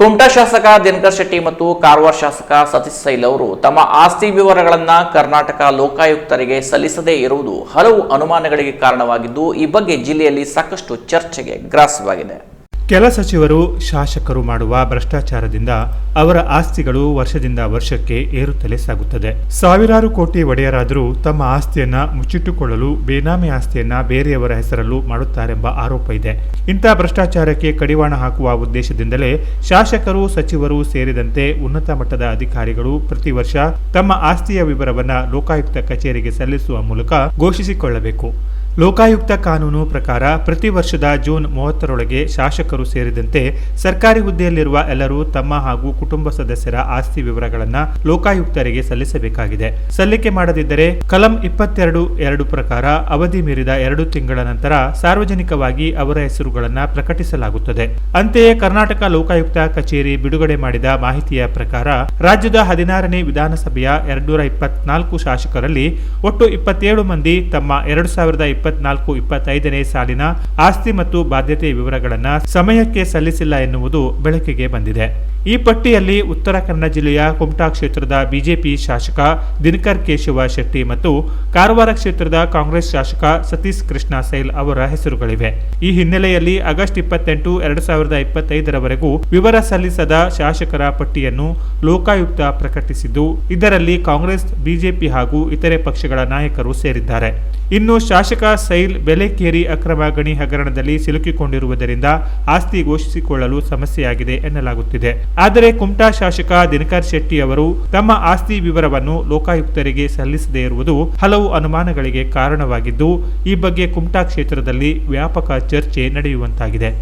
ಕುಮಟಾ ಶಾಸಕ ದಿನಕರ್ ಶೆಟ್ಟಿ ಮತ್ತು ಕಾರವಾರ ಶಾಸಕ ಸತೀಶ್ ಸೈಲ್ ಅವರು ತಮ್ಮ ಆಸ್ತಿ ವಿವರಗಳನ್ನು ಕರ್ನಾಟಕ ಲೋಕಾಯುಕ್ತರಿಗೆ ಸಲ್ಲಿಸದೇ ಇರುವುದು ಹಲವು ಅನುಮಾನಗಳಿಗೆ ಕಾರಣವಾಗಿದ್ದು, ಈ ಬಗ್ಗೆ ಜಿಲ್ಲೆಯಲ್ಲಿ ಸಾಕಷ್ಟು ಚರ್ಚೆಗೆ ಗ್ರಾಸವಾಗಿದೆ. ಕೆಲ ಸಚಿವರು ಶಾಸಕರು ಮಾಡುವ ಭ್ರಷ್ಟಾಚಾರದಿಂದ ಅವರ ಆಸ್ತಿಗಳು ವರ್ಷದಿಂದ ವರ್ಷಕ್ಕೆ ಏರುತ್ತಲೇ ಸಾಗುತ್ತದೆ. ಸಾವಿರಾರು ಕೋಟಿ ಒಡೆಯರಾದರೂ ತಮ್ಮ ಆಸ್ತಿಯನ್ನ ಮುಚ್ಚಿಟ್ಟುಕೊಳ್ಳಲು, ಬೇನಾಮಿ ಆಸ್ತಿಯನ್ನ ಬೇರೆಯವರ ಹೆಸರಲ್ಲೂ ಮಾಡುತ್ತಾರೆಂಬ ಆರೋಪ ಇದೆ. ಇಂಥ ಭ್ರಷ್ಟಾಚಾರಕ್ಕೆ ಕಡಿವಾಣ ಹಾಕುವ ಉದ್ದೇಶದಿಂದಲೇ ಶಾಸಕರು, ಸಚಿವರು ಸೇರಿದಂತೆ ಉನ್ನತ ಮಟ್ಟದ ಅಧಿಕಾರಿಗಳು ಪ್ರತಿ ವರ್ಷ ತಮ್ಮ ಆಸ್ತಿಯ ವಿವರವನ್ನ ಲೋಕಾಯುಕ್ತ ಕಚೇರಿಗೆ ಸಲ್ಲಿಸುವ ಮೂಲಕ ಘೋಷಿಸಿಕೊಳ್ಳಬೇಕು. ಲೋಕಾಯುಕ್ತ ಕಾನೂನು ಪ್ರಕಾರ ಪ್ರತಿ ವರ್ಷದ ಜೂನ್ ಮೂವತ್ತರೊಳಗೆ ಶಾಸಕರು ಸೇರಿದಂತೆ ಸರ್ಕಾರಿ ಹುದ್ದೆಯಲ್ಲಿರುವ ಎಲ್ಲರೂ ತಮ್ಮ ಹಾಗೂ ಕುಟುಂಬ ಸದಸ್ಯರ ಆಸ್ತಿ ವಿವರಗಳನ್ನು ಲೋಕಾಯುಕ್ತರಿಗೆ ಸಲ್ಲಿಸಬೇಕಾಗಿದೆ. ಸಲ್ಲಿಕೆ ಮಾಡದಿದ್ದರೆ ಕಲಂ ಇಪ್ಪತ್ತೆರಡು ಎರಡು ಪ್ರಕಾರ ಅವಧಿ ಮೀರಿದ ಎರಡು ತಿಂಗಳ ನಂತರ ಸಾರ್ವಜನಿಕವಾಗಿ ಅವರ ಹೆಸರುಗಳನ್ನು ಪ್ರಕಟಿಸಲಾಗುತ್ತದೆ. ಅಂತೆಯೇ ಕರ್ನಾಟಕ ಲೋಕಾಯುಕ್ತ ಕಚೇರಿ ಬಿಡುಗಡೆ ಮಾಡಿದ ಮಾಹಿತಿಯ ಪ್ರಕಾರ ರಾಜ್ಯದ ಹದಿನಾರನೇ ವಿಧಾನಸಭೆಯ ಎರಡ್ನೂರ ಇಪ್ಪತ್ನಾಲ್ಕು ಶಾಸಕರಲ್ಲಿ ಒಟ್ಟು ಇಪ್ಪತ್ತೇಳು ಮಂದಿ ತಮ್ಮ ಎರಡು ಸಾವಿರದ ಇಪ್ಪತ್ನಾಲ್ಕು, ಇಪ್ಪತ್ತೈದನೇ ಸಾಲಿನ ಆಸ್ತಿ ಮತ್ತು ಬಾಧ್ಯತೆ ವಿವರಗಳನ್ನು ಸಮಯಕ್ಕೆ ಸಲ್ಲಿಸಿಲ್ಲ ಎನ್ನುವುದು ಬೆಳಕಿಗೆ ಬಂದಿದೆ. ಈ ಪಟ್ಟಿಯಲ್ಲಿ ಉತ್ತರ ಕನ್ನಡ ಜಿಲ್ಲೆಯ ಕುಮಟಾ ಕ್ಷೇತ್ರದ ಬಿಜೆಪಿ ಶಾಸಕ ದಿನಕರ್ ಕೇಶವ ಶೆಟ್ಟಿ ಮತ್ತು ಕಾರವಾರ ಕ್ಷೇತ್ರದ ಕಾಂಗ್ರೆಸ್ ಶಾಸಕ ಸತೀಶ್ ಕೃಷ್ಣ ಸೈಲ್ ಅವರ ಹೆಸರುಗಳಿವೆ. ಈ ಹಿನ್ನೆಲೆಯಲ್ಲಿ ಆಗಸ್ಟ್ ಇಪ್ಪತ್ತೆಂಟು, ಎರಡು ಸಾವಿರದ ಇಪ್ಪತ್ತೈದರವರೆಗೂ ವಿವರ ಸಲ್ಲಿಸದ ಶಾಸಕರ ಪಟ್ಟಿಯನ್ನು ಲೋಕಾಯುಕ್ತ ಪ್ರಕಟಿಸಿದ್ದು, ಇದರಲ್ಲಿ ಕಾಂಗ್ರೆಸ್, ಬಿಜೆಪಿ ಹಾಗೂ ಇತರೆ ಪಕ್ಷಗಳ ನಾಯಕರು ಸೇರಿದ್ದಾರೆ. ಇನ್ನು ಶಾಸಕ ಸೈಲ್ ಬೆಲೆಕೇರಿ ಅಕ್ರಮ ಗಣಿ ಹಗರಣದಲ್ಲಿ ಸಿಲುಕಿಕೊಂಡಿರುವುದರಿಂದ ಆಸ್ತಿ ಘೋಷಿಸಿಕೊಳ್ಳಲು ಸಮಸ್ಯೆಯಾಗಿದೆ ಎನ್ನಲಾಗುತ್ತಿದೆ. ಆದರೆ ಕುಮಟಾ ಶಾಸಕ ದಿನಕರ್ ಶೆಟ್ಟಿ ಅವರು ತಮ್ಮ ಆಸ್ತಿ ವಿವರವನ್ನು ಲೋಕಾಯುಕ್ತರಿಗೆ ಸಲ್ಲಿಸದೇ ಇರುವುದು ಹಲವು ಅನುಮಾನಗಳಿಗೆ ಕಾರಣವಾಗಿದ್ದು, ಈ ಬಗ್ಗೆ ಕುಮಟಾ ಕ್ಷೇತ್ರದಲ್ಲಿ ವ್ಯಾಪಕ ಚರ್ಚೆ ನಡೆಯುವಂತಾಗಿದೆ.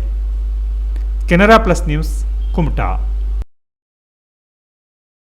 Canara plus news, Kumta.